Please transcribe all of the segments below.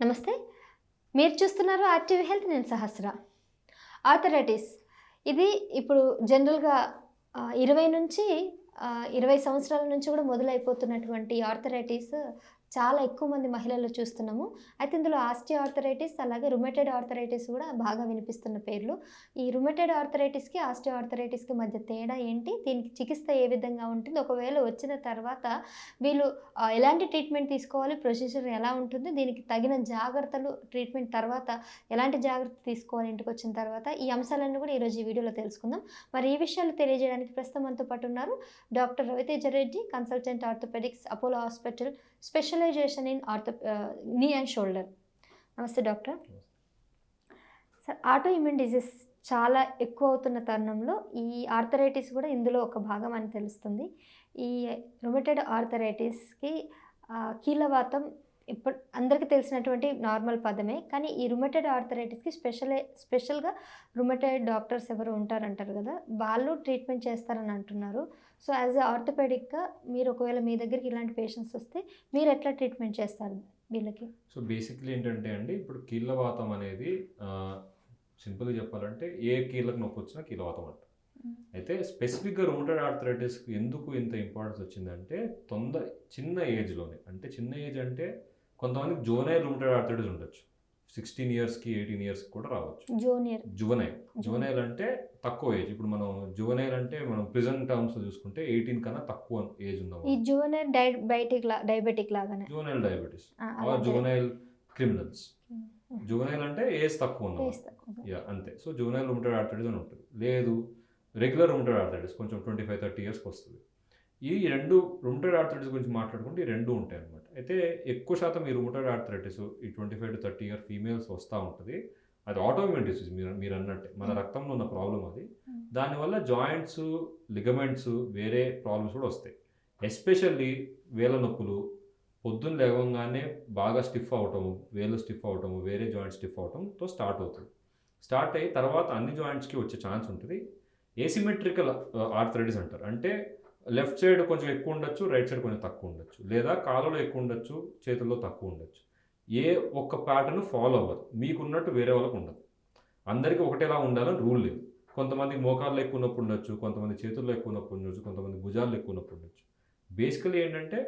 నమస్తే. మీరు చూస్తున్నారు యాక్టివ్ హెల్త్ నేను సహస్ర. ఆర్థరైటిస్. ఇది ఇప్పుడు జనరల్గా ఇరవై నుంచి ఇరవై సంవత్సరాల నుంచి కూడా మొదలైపోతున్నటువంటి ఆర్థరైటిస్ చాలా ఎక్కువ మంది మహిళల్లో చూస్తున్నాము. అయితే ఇందులో ఆస్టియో ఆర్థరైటిస్ అలాగే రుమెటెడ్ ఆర్థరైటిస్ కూడా బాగా వినిపిస్తున్న పేర్లు. ఈ రుమెటెడ్ ఆర్థరైటిస్కి ఆస్టియో ఆర్థరైటిస్కి మధ్య తేడా ఏంటి? దీనికి చికిత్స ఏ విధంగా ఉంటుంది? ఒకవేళ వచ్చిన తర్వాత వీళ్ళు ఎలాంటి ట్రీట్మెంట్ తీసుకోవాలి? ప్రొసీజర్ ఎలా ఉంటుంది? దీనికి తగిన జాగ్రత్తలు ట్రీట్మెంట్ తర్వాత ఎలాంటి జాగ్రత్త తీసుకోవాలి? ఇంటికి వచ్చిన తర్వాత ఈ అంశాలన్నీ కూడా ఈరోజు ఈ వీడియోలో తెలుసుకుందాం. మరి ఈ విషయాలు తెలియజేయడానికి ప్రస్తుతం మనతో పాటు ఉన్నారు doctor Raviteja Reddy consultant orthopaedics Apollo hospital special specialisation in ortho knee and shoulder నమస్తే డాక్టర్ సార్ ఆటో ఇమ్యూన్ చాలా ఎక్కువ అవుతున్న తరుణంలో ఈ ఆర్థరైటిస్ కూడా ఇందులో ఒక భాగం అని తెలుస్తుంది. ఈ రొమెటెడ్ ఆర్థరైటిస్కి కీలవాతం ఇప్పుడు అందరికీ తెలిసినటువంటి నార్మల్ పదమే. కానీ ఈ రుమటెడ్ ఆర్థరైటిస్కి స్పెషల్ స్పెషల్గా రుమటెడ్ డాక్టర్స్ ఎవరు ఉంటారంటారు కదా? వాళ్ళు ట్రీట్మెంట్ చేస్తారని అంటున్నారు. సో యాజ్ ఎ ఆర్థోపెడిక్గా మీరు ఒకవేళ మీ దగ్గరికి ఇలాంటి పేషెంట్స్ వస్తే మీరు ఎట్లా ట్రీట్మెంట్ చేస్తారు వీళ్ళకి? సో బేసిక్లీ ఏంటంటే అండి ఇప్పుడు కీళ్ళవాతం అనేది సింపుల్గా చెప్పాలంటే ఏ కీళ్ళకు నొప్పి వచ్చినా కీళ్ళవాతం అంట. అయితే స్పెసిఫిక్గా రూమటెడ్ ఆర్థరైటిస్కి ఎందుకు ఇంత ఇంపార్టెన్స్ వచ్చిందంటే తొందర చిన్న ఏజ్లోనే అంటే చిన్న ఏజ్ అంటే కొంతమందికి జోనైల్ రూమటెడ్ ఆర్థరైటిస్ ఉండొచ్చు. సిక్స్టీన్ ఇయర్స్కి ఎయిటీన్ ఇయర్స్కి కూడా రావచ్చు. జూనియర్ జువనైల్ జువనైల్ అంటే తక్కువ ఏజ్ ఇప్పుడు మనం జువనైల్ అంటే మనం ప్రిజెంట్ టర్మ్స్ చూసుకుంటే ఎయిటీన్ కన్నా తక్కువ ఏజ్ ఈ ఉన్న జూనియర్ డైబెటిక్ లా డయాబెటిక్ లాగానే. Juvenile diabetes. Juvenile criminals. Juvenile అంటే ఏజ్ తక్కువ ఉన్న. యా అంతే. సో జువనైల్ రుమటెడ్ ఆర్థరైటిస్ అని ఉంటుంది. లేదు రెగ్యులర్ రుమటెడ్ ఆర్థరైటిస్ కొంచెం ట్వంటీ ఫైవ్ థర్టీ ఇయర్స్కి వస్తుంది. ఈ రెండు రుమటెడ్ ఆర్థరైటిస్ గురించి మాట్లాడుకుంటే ఈ రెండు ఉంటాయి అనమాట అయితే ఎక్కువ శాతం ఈ రుమటెడ్ ఆర్థరైటిస్ ఈ twenty five to thirty year females వస్తూ ఉంటుంది. అది ఆటోమిన్ డిసీజ్ మీరు మీరు అన్నట్టే. మన Hmm. రక్తంలో ఉన్న ప్రాబ్లం అది. దానివల్ల జాయింట్స్ లిగమెంట్స్ వేరే ప్రాబ్లమ్స్ కూడా వస్తాయి. ఎస్పెషల్లీ వేల నొప్పులు పొద్దున్న లేవగానే బాగా స్టిఫ్ అవటము వేలు స్టిఫ్ అవటము వేరే జాయింట్ స్టిఫ్ అవటంతో స్టార్ట్ అవుతుంది. స్టార్ట్ అయ్యి తర్వాత అన్ని జాయింట్స్కి వచ్చే ఛాన్స్ ఉంటుంది. ఏసిమెట్రికల్ ఆర్థరైటిస్ అంటారు. అంటే లెఫ్ట్ సైడ్ కొంచెం ఎక్కువ ఉండొచ్చు రైట్ సైడ్ కొంచెం తక్కువ ఉండొచ్చు. లేదా కాలులో ఎక్కువ ఉండొచ్చు చేతుల్లో తక్కువ ఉండొచ్చు. ఏ ఒక్క ప్యాటర్న్ ఫాలో అవ్వదు. మీకున్నట్టు వేరే వాళ్ళకు ఉండదు. అందరికీ ఒకటేలా ఉండాలని రూల్ లేదు. కొంతమంది మోకాళ్ళు ఎక్కువ నొప్పి ఉండొచ్చు కొంతమంది చేతుల్లో ఎక్కువ నొప్పి ఉండొచ్చు కొంతమంది భుజాల్లో ఎక్కువ నొప్పి ఉండొచ్చు. బేసికలీ ఏంటంటే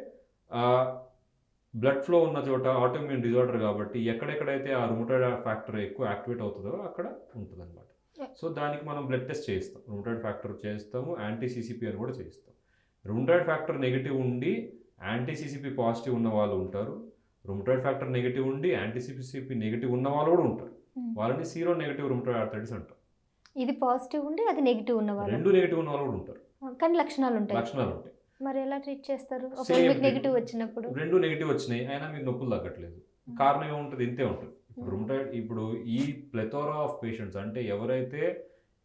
బ్లడ్ ఫ్లో ఉన్న చోట ఆటోమ్యూన్ డిజార్డర్ కాబట్టి ఎక్కడెక్కడైతే ఆ రుమటైడ్ ఫ్యాక్టర్ ఎక్కువ యాక్టివేట్ అవుతుందో అక్కడ ఉంటుంది అనమాట సో దానికి మనం బ్లడ్ టెస్ట్ చేయిస్తాం. రుమటైడ్ ఫ్యాక్టర్ చేస్తాము యాంటీ సిసిపి అని కూడా చేయిస్తాం. రుమటైడ్ ఫ్యాక్టర్ నెగిటివ్ ఉండి యాంటీ సిసిపి పాజిటివ్ ఉన్న వాళ్ళు ఉంటారు. రుమటైడ్ ఫ్యాక్టర్ నెగిటివ్ ఉండి యాంటీ సిసిపి నెగిటివ్ ఉన్న వాళ్ళు కూడా ఉంటారు. ఉమ్. వాళ్ళని సీరో నెగిటివ్ రుమటైడ్ ఆర్థరైటిస్ అంటారు. ఇది పాజిటివ్ ఉండి అది నెగిటివ్ ఉన్న వాళ్ళు? రెండు నెగిటివ్ ఉన్న వాళ్ళు కూడా ఉంటారు. కానీ లక్షణాలు ఉంటాయి. లక్షణాలు ఉంటాయి. మరి ఎలా ట్రీట్ చేస్తారు. నెగిటివ్ వచ్చినప్పుడు? రెండు నెగిటివ్ వచ్చినాయి అయినా మీకు నొప్పులు తగ్గట్లేదు. కారణం ఏముంటుంది? ఇంతే ఉంటుంది. ఇప్పుడు రుమటైడ్ ఇప్పుడు ఈ ప్లెథోరా ఆఫ్ పేషెంట్స్ అంటే ఎవరైతే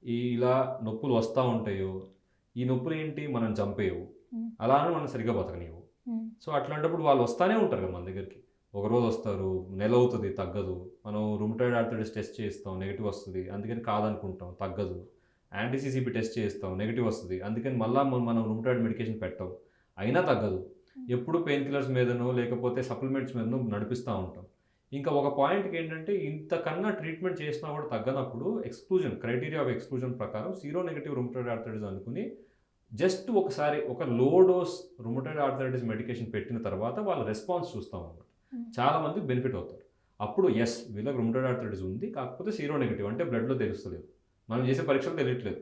ఇలా నొప్పులు వస్తూ ఉంటాయో ఈ నొప్పులు ఏంటి మనం చంపేయవు. Hmm. అలానే మనం సరిగ్గా బతకనివ్వు. సో అట్లాంటప్పుడు వాళ్ళు వస్తానే ఉంటారు కదా మన దగ్గరికి. ఒక రోజు వస్తారు నెల అవుతుంది తగ్గదు. మనం రుమటైడ్ ఆర్థరైటిస్ టెస్ట్ చేస్తాం నెగిటివ్ వస్తుంది. అందుకని కాదనుకుంటాం తగ్గదు. యాంటీసీసీపీ టెస్ట్ చేస్తాం నెగిటివ్ వస్తుంది. అందుకని మళ్ళీ మనం రుమటైడ్ మెడికేషన్ పెట్టాం. అయినా తగ్గదు. ఎప్పుడు పెయిన్ కిల్లర్స్ మీదనో లేకపోతే సప్లిమెంట్స్ మీదనో నడిపిస్తూ ఉంటాం. ఇంకా ఒక పాయింట్కి ఏంటంటే ఇంతకన్నా ట్రీట్మెంట్ చేసినా కూడా తగ్గనప్పుడు ఎక్స్క్లూజన్ క్రైటీరియా ఆఫ్ ఎక్స్క్లూజన్ ప్రకారం జీరో నెగిటివ్ రుమటైడ్ ఆర్థరైటిస్ అనుకుని జస్ట్ ఒకసారి ఒక low dose rheumatoid arthritis medication పెట్టిన తర్వాత వాళ్ళ రెస్పాన్స్ చూస్తాం అన్నమాట. Hmm. చాలా మంది బెనిఫిట్ అవుతారు. అప్పుడు ఎస్ వీళ్ళకి రుమటైడ్ ఆర్థరైటిస్ ఉంది కాకపోతే సీరో నెగిటివ్ అంటే బ్లడ్లో తెలుస్తలేదు. మనం చేసే పరీక్షలు తెలియట్లేదు.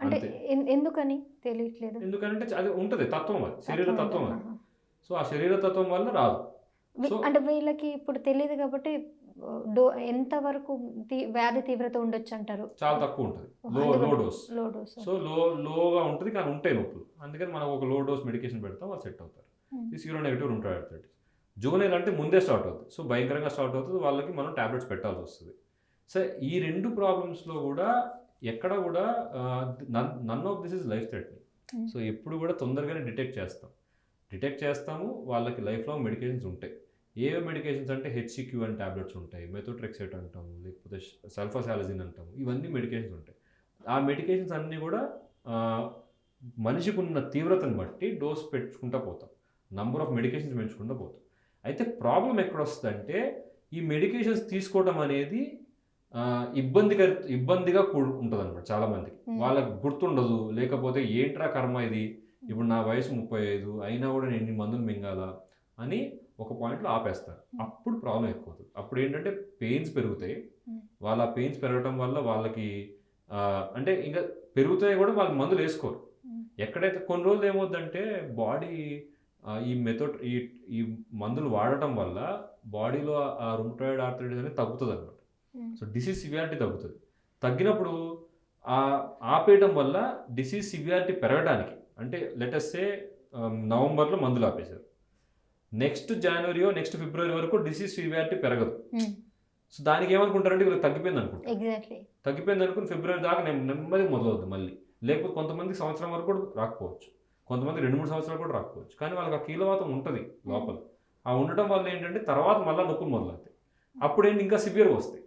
అంటే ఎందుకని తెలియట్లేదు? ఎందుకంటే అది ఉంటుంది తత్వం అది శరీర తత్వం అది. సో ఆ శరీర తత్వం వల్ల రాదు. అంటే వీళ్ళకి ఇప్పుడు తెలియదు కాబట్టి డో ఎంత వరకు వ్యాధి తీవ్రత ఉండొచ్చు అంటారు చాలా తక్కువ ఉంటుంది. లో low dose. Low dose. So లో లోగా ఉంటుంది కానీ ఉంటాయి నొప్పులు. అందుకని మనం ఒక లో డోస్ మెడికేషన్ పెడతాం వాళ్ళు సెట్ అవుతారు. ఈ sero negative rheumatoid arthritis juvenile అంటే ముందే స్టార్ట్ అవుతుంది. సో భయంకరంగా స్టార్ట్ అవుతుంది. వాళ్ళకి మనం టాబ్లెట్స్ పెట్టాల్సి వస్తుంది. సో ఈ రెండు ప్రాబ్లమ్స్లో కూడా ఎక్కడ కూడా none of this is life threatening. So ఎప్పుడు కూడా తొందరగానే డిటెక్ట్ చేస్తాం. డిటెక్ట్ చేస్తాము వాళ్ళకి లైఫ్ లాంగ్ మెడికేషన్స్ ఉంటాయి. ఏ మెడికేషన్స్ అంటే హెచ్సిక్యూ అని టాబ్లెట్స్ ఉంటాయి మెథోట్రెక్సైట్ అంటాము లేకపోతే సల్ఫాసాలజిన్ అంటాము ఇవన్నీ మెడికేషన్స్ ఉంటాయి. ఆ మెడికేషన్స్ అన్నీ కూడా మనిషికి ఉన్న తీవ్రతను బట్టి డోస్ పెంచుకుంటూ పోతాం. నంబర్ ఆఫ్ మెడికేషన్స్ పెంచుకుంటూ పోతాం. అయితే ప్రాబ్లం ఎక్కడ వస్తుందంటే ఈ మెడికేషన్స్ తీసుకోవడం అనేది ఇబ్బందిగా ఇబ్బందిగా ఉంటుంది అనమాట చాలా మందికి Hmm. వాళ్ళకి గుర్తుండదు లేకపోతే ఏంట్రా కర్మ ఇది? ఇప్పుడు నా వయసు ముప్పై ఐదు అయినా కూడా నేను ఎన్ని మందులు మింగాలా? అని ఒక పాయింట్లో ఆపేస్తారు అప్పుడు ప్రాబ్లం ఎక్కువ అవుతుంది అప్పుడు ఏంటంటే పెయిన్స్ పెరుగుతాయి. Hmm. వాళ్ళ పెయిన్స్ పెరగడం వల్ల వాళ్ళకి అంటే ఇంకా పెరుగుతాయి కూడా వాళ్ళకి మందులు వేసుకోరు. Hmm. ఎక్కడైతే కొన్ని రోజులు ఏమవుద్దంటే బాడీ ఈ మెథడ్ ఈ ఈ మందులు వాడటం వల్ల బాడీలో ఆ రుమటాయిడ్ ఆర్థరైటిస్ అనేది తగ్గుతుంది అనమాట Hmm. సో డిసీజ్ సివియారిటీ తగ్గుతుంది. తగ్గినప్పుడు ఆ ఆపేయడం వల్ల డిసీజ్ సివియారిటీ పెరగడానికి అంటే లెటెస్సే నవంబర్లో మందులు ఆపేశారు. నెక్స్ట్ జనవరియో నెక్స్ట్ ఫిబ్రవరి వరకు డిసీజ్ సివియారిటీ పెరగదు. సో దానికి ఏమనుకుంటారంటే వీళ్ళకి తగ్గిపోయింది అనుకుంటారు ఎగ్జాక్ట్లీ తగ్గిపోయింది అనుకుని ఫిబ్రవరి దాకా నేను నెమ్మదిగా మొదలవుద్ది మళ్ళీ. లేకపోతే కొంతమంది సంవత్సరం వరకు కూడా రాకపోవచ్చు. కొంతమంది రెండు మూడు సంవత్సరాలు కూడా రాకపోవచ్చు. కానీ వాళ్ళకి ఆ కీలవాతం ఉంటుంది లోపల. ఆ ఉండటం వల్ల ఏంటంటే తర్వాత మళ్ళీ నొప్పులు మొదలవుతాయి. అప్పుడు ఏంటి ఇంకా సివియర్గా వస్తాయి.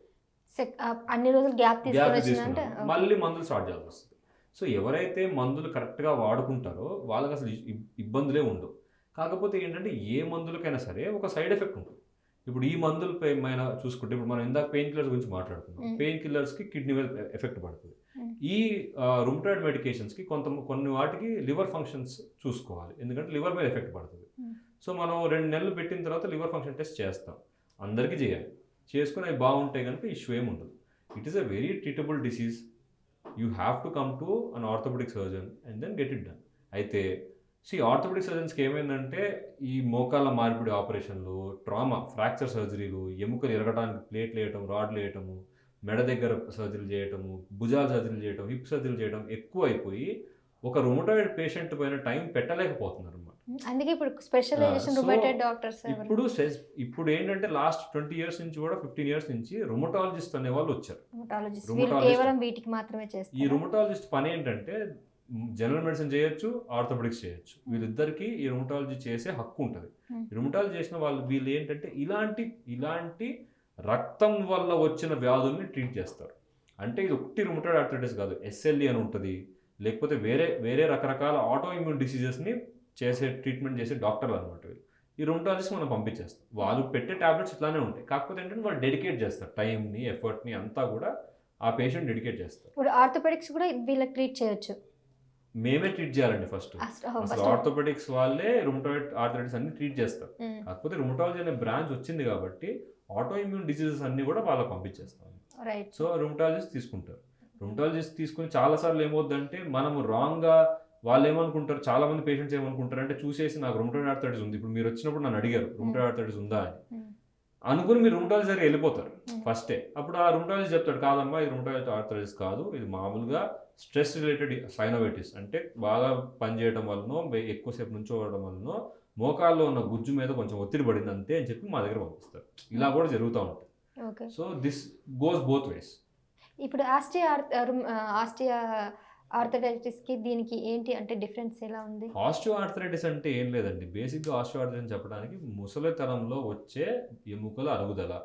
అన్ని రోజులు గ్యాప్ తీసుకున్నారు మళ్ళీ మందులు స్టార్ట్ చేయాల్సి వస్తుంది. సో ఎవరైతే మందులు కరెక్ట్గా వాడుకుంటారో వాళ్ళకి అసలు ఇబ్- ఇబ్బందులే ఉండవు. కాకపోతే ఏంటంటే ఏ మందులకైనా సరే ఒక సైడ్ ఎఫెక్ట్ ఉంటుంది. ఇప్పుడు ఈ మందుల పైన చూసుకుంటే ఇప్పుడు మనం ఇందాక పెయిన్ కిల్లర్స్ గురించి మాట్లాడుకున్నాం. పెయిన్ కిల్లర్స్కి కిడ్నీ మీద ఎఫెక్ట్ పడుతుంది. ఈ రుమటాయిడ్ మెడికేషన్స్కి కొంత కొన్ని వాటికి లివర్ ఫంక్షన్స్ చూసుకోవాలి. ఎందుకంటే లివర్ మీద ఎఫెక్ట్ పడుతుంది. సో మనం రెండు నెలలు పెట్టిన తర్వాత లివర్ ఫంక్షన్ టెస్ట్ చేస్తాం. అందరికీ చేయాలి. చేసుకుని అవి బాగుంటే కనుక ఇష్యూ ఏమి ఉండదు. It is a very treatable disease you have to come to an orthopaedic surgeon and then get it done అయితే సి ఆర్థోపెడిక్ సర్జన్స్కి ఏమైందంటే ఈ మోకాళ్ళ మార్పిడి ఆపరేషన్లు ట్రామా ఫ్రాక్చర్ సర్జరీలు ఎముకలు ఎరగడానికి ప్లేట్లు వేయటం రాడ్లు వేయటము మెడ దగ్గర సర్జరీలు చేయటము భుజాల సర్జరీలు చేయటం హిప్ సర్జరీలు చేయటం ఎక్కువ అయిపోయి ఒక రుమటాయిడ్ పేషెంట్ పైన టైం పెట్టలేకపోతున్నారు అన్నమాట అందుకే ఇప్పుడు స్పెషలైజేషన్ డాక్టర్స్ ఇప్పుడు ఇప్పుడు ఏంటంటే లాస్ట్ ట్వంటీ ఇయర్స్ నుంచి కూడా ఫిఫ్టీన్ ఇయర్స్ నుంచి రుమటాలజిస్ట్ అనే వాళ్ళు వచ్చారు. కేవలం వీటికి మాత్రమే ఈ రుమటాలజిస్ట్ పని ఏంటంటే జనరల్ మెడిసిన్ చేయొచ్చు ఆర్థోపెడిక్స్ చేయొచ్చు. వీళ్ళిద్దరికి ఈ రుమటాలజీ చేసే హక్కు ఉంటుంది. రుమటాలజీ చేసిన వాళ్ళు వీళ్ళు ఏంటంటే ఇలాంటి ఇలాంటి రక్తం వల్ల వచ్చిన వ్యాధుల్ని ట్రీట్ చేస్తారు. అంటే ఇది ఒకటి రుమటాయిడ్ ఆర్థరైటిస్ కాదు ఎస్ఎల్ఈ అని ఉంటుంది. లేకపోతే వేరే వేరే రకరకాల ఆటో ఇమ్యూన్ డిసీజెస్ని చేసే ట్రీట్మెంట్ చేసే డాక్టర్లు అనమాట వీళ్ళు. ఈ రుమటాలజిస్ట్ మనం పంపించేస్తాం. వాళ్ళు పెట్టే టాబ్లెట్స్ ఇట్లానే ఉంటాయి. కాకపోతే ఏంటంటే వాళ్ళు డెడికేట్ చేస్తారు. టైంని ఎఫర్ట్ని అంతా కూడా ఆ పేషెంట్ డెడికేట్ చేస్తారు. ఇప్పుడు ఆర్థోపెడిక్స్ కూడా వీళ్ళకి ట్రీట్ చేయొచ్చు. మేమే ట్రీట్ చేయాలండి ఫస్ట్ అసలు- ఆర్థోపెడిక్స్ వాళ్ళే రుమటాయిడ్ ఆర్థరైటిస్ అన్ని ట్రీట్ చేస్తారు. కాకపోతే రుమటాలజీ అనే బ్రాంచ్ వచ్చింది కాబట్టి ఆటో ఇమ్యూన్ డిసీజెస్ అన్ని కూడా వాళ్ళకి పంపించేస్తాం. సో రుమటాలజిస్ట్ తీసుకుంటారు. రుమటాలజిస్ట్ తీసుకుని చాలాసార్లు ఏమవుద్దంటే మనము రాంగ్గా వాళ్ళు ఏమనుకుంటారు చాలా మంది పేషెంట్స్ ఏమనుకుంటారు అంటే చూసేసి నాకు రుమటాయిడ్ ఆర్థరైటిస్ ఉంది. ఇప్పుడు మీరు వచ్చినప్పుడు నన్ను అడిగారు రుమటాయిడ్ ఆర్థరైటిస్ ఉందా? అని. అనుకుని మీరు రుమటాలజీ దగ్గర వెళ్ళిపోతారు. Hmm. ఫస్టే అప్పుడు ఆ రుమటాలజీ చెప్తాడు కాదమ్మా ఇది రుమటాలజీ ఆర్థరైటిస్ కాదు. ఇది మామూలుగా స్ట్రెస్ రిలేటెడ్ సైనోవైటిస్ అంటే బాగా పనిచేయడం వలనో ఎక్కువసేపు నుంచోవడం వలనో మోకాల్లో ఉన్న గుజ్జు మీద కొంచెం ఒత్తిడి పడింది అంతే అని చెప్పి మా దగ్గర పంపిస్తారు. ఇలా కూడా జరుగుతూ ఉంటుంది. Okay. So this goes both ways ఇప్పుడు ఆస్టియా ఆస్టియా ఆర్థరైటిస్కి దీనికి ఏంటి అంటే డిఫరెన్స్ ఎలా ఉంది? ఆస్టియో ఆర్థరైటిస్ అంటే ఏం లేదండి. బేసిక్గా ఆస్టియో ఆర్థరైటిస్ చెప్పడానికి ముసలితనంలో వచ్చే ఎముకల అరుగుదల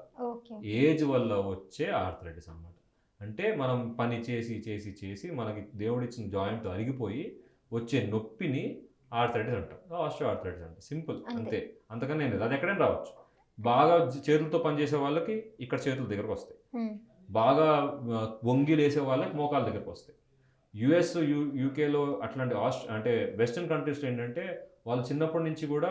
ఏజ్ వల్ల వచ్చే ఆర్థరైటిస్ అన్నమాట. అంటే మనం పని చేసి చేసి చేసి మనకి దేవుడిచ్చిన జాయింట్ అరిగిపోయి వచ్చే నొప్పిని ఆర్థరైటిస్ అంటాం. ఆస్ట్రో ఆర్థరైటిస్ అంటాం. సింపుల్. అంతే. అంతే. అంతకన్నా ఏం లేదు. అది ఎక్కడైనా రావచ్చు. బాగా చేతులతో పనిచేసే వాళ్ళకి ఇక్కడ చేతుల దగ్గరకు వస్తాయి. బాగా ఆ, వంగి లేసే వాళ్ళకి మోకాల దగ్గరకు వస్తాయి. యుఎస్ యూ యూకేలో అట్లాంటి ఆస్ట్ అంటే వెస్టర్న్ కంట్రీస్లో ఏంటంటే వాళ్ళు చిన్నప్పటి నుంచి కూడా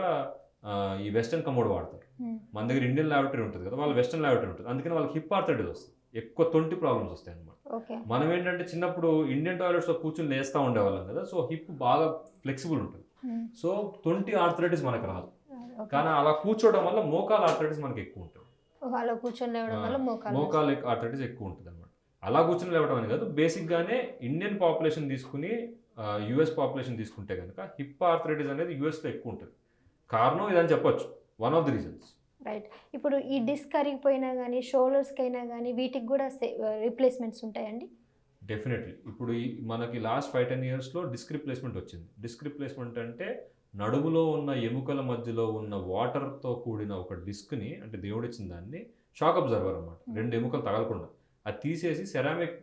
ఈ వెస్టర్న్ కమోడ్ వాడతారు. ఉమ్, మన దగ్గర ఇండియన్ ల్యాబొటరీ ఉంటుంది కదా వాళ్ళ వెస్టర్న్ ల్యాబొటరీ ఉంటుంది. అందుకని వాళ్ళకి హిప్ ఆర్థరైటిస్ వస్తుంది. ఎక్కువ తొంటి ప్రాబ్లమ్స్ వస్తాయి అన్నమాట. ఓకే. మనం ఏంటంటే చిన్నప్పుడు ఇండియన్ టాయిలెట్స్లో కూర్చుని లేస్తూ ఉండేవాళ్ళం కదా సో హిప్ బాగా ఫ్లెక్సిబుల్ ఉంటుంది. ఉమ్, సో తొంటి ఆర్థరైటిస్ మనకు రాదు. కానీ అలా కూర్చోవడం వల్ల మోకాల ఆర్థరైటిస్ మనకి ఎక్కువ ఉంటుంది. మోకాలు ఆర్థరైటిస్ ఎక్కువ ఉంటుంది అనమాట అలా కూర్చుని లేవడం అని కాదు. బేసిక్గానే ఇండియన్ పాపులేషన్ తీసుకుని యుఎస్ పాపులేషన్ తీసుకుంటే కనుక హిప్ ఆర్థరైటిస్ అనేది యుఎస్లో ఎక్కువ ఉంటుంది. కారణం ఇదని చెప్పొచ్చు. One of the reasons. Right. ఇప్పుడు ఈ డిస్క్ అరిగిపోయినా కానీ షోల్డర్స్కి అయినా కానీ వీటికి కూడా రిప్లేస్మెంట్స్ ఉంటాయండి? డెఫినెట్లీ. ఇప్పుడు ఈ మనకి లాస్ట్ ఫైవ్ టెన్ ఇయర్స్లో డిస్క్ రిప్లేస్మెంట్ వచ్చింది. డిస్క్ రిప్లేస్మెంట్ అంటే నడుములో ఉన్న ఎముకల మధ్యలో ఉన్న వాటర్తో కూడిన ఒక డిస్క్ని అంటే దేవుడిచ్చిన దాన్ని షాక్ అబ్జర్వర్ అనమాట రెండు ఎముకలు తగలకుండా. అది తీసేసి సెరామిక్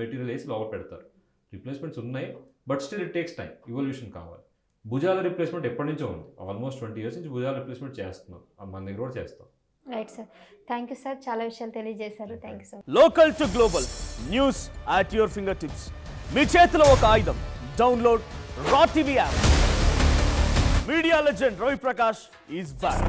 మెటీరియల్ వేసి లోపల పెడతారు. రిప్లేస్మెంట్స్ ఉన్నాయి but still it takes time evolution కావాలి. భుజాల రిప్లేస్మెంట్ ఎప్పటి నుంచో ఉంది. ఆల్మోస్ట్ ట్వంటీ ఇయర్స్ నుంచి భుజాల రిప్లేస్మెంట్ చేస్తున్నాం. ఆ మన దగ్గర కూడా చేస్తాం. Right sir thank you sir చాలా విషయాలు తెలియజేశారు. Thank you sir local to global news at your fingertips మీ చేతిలో ఒక ఆయుధం. Download R TV app media legend Ravi Prakash is back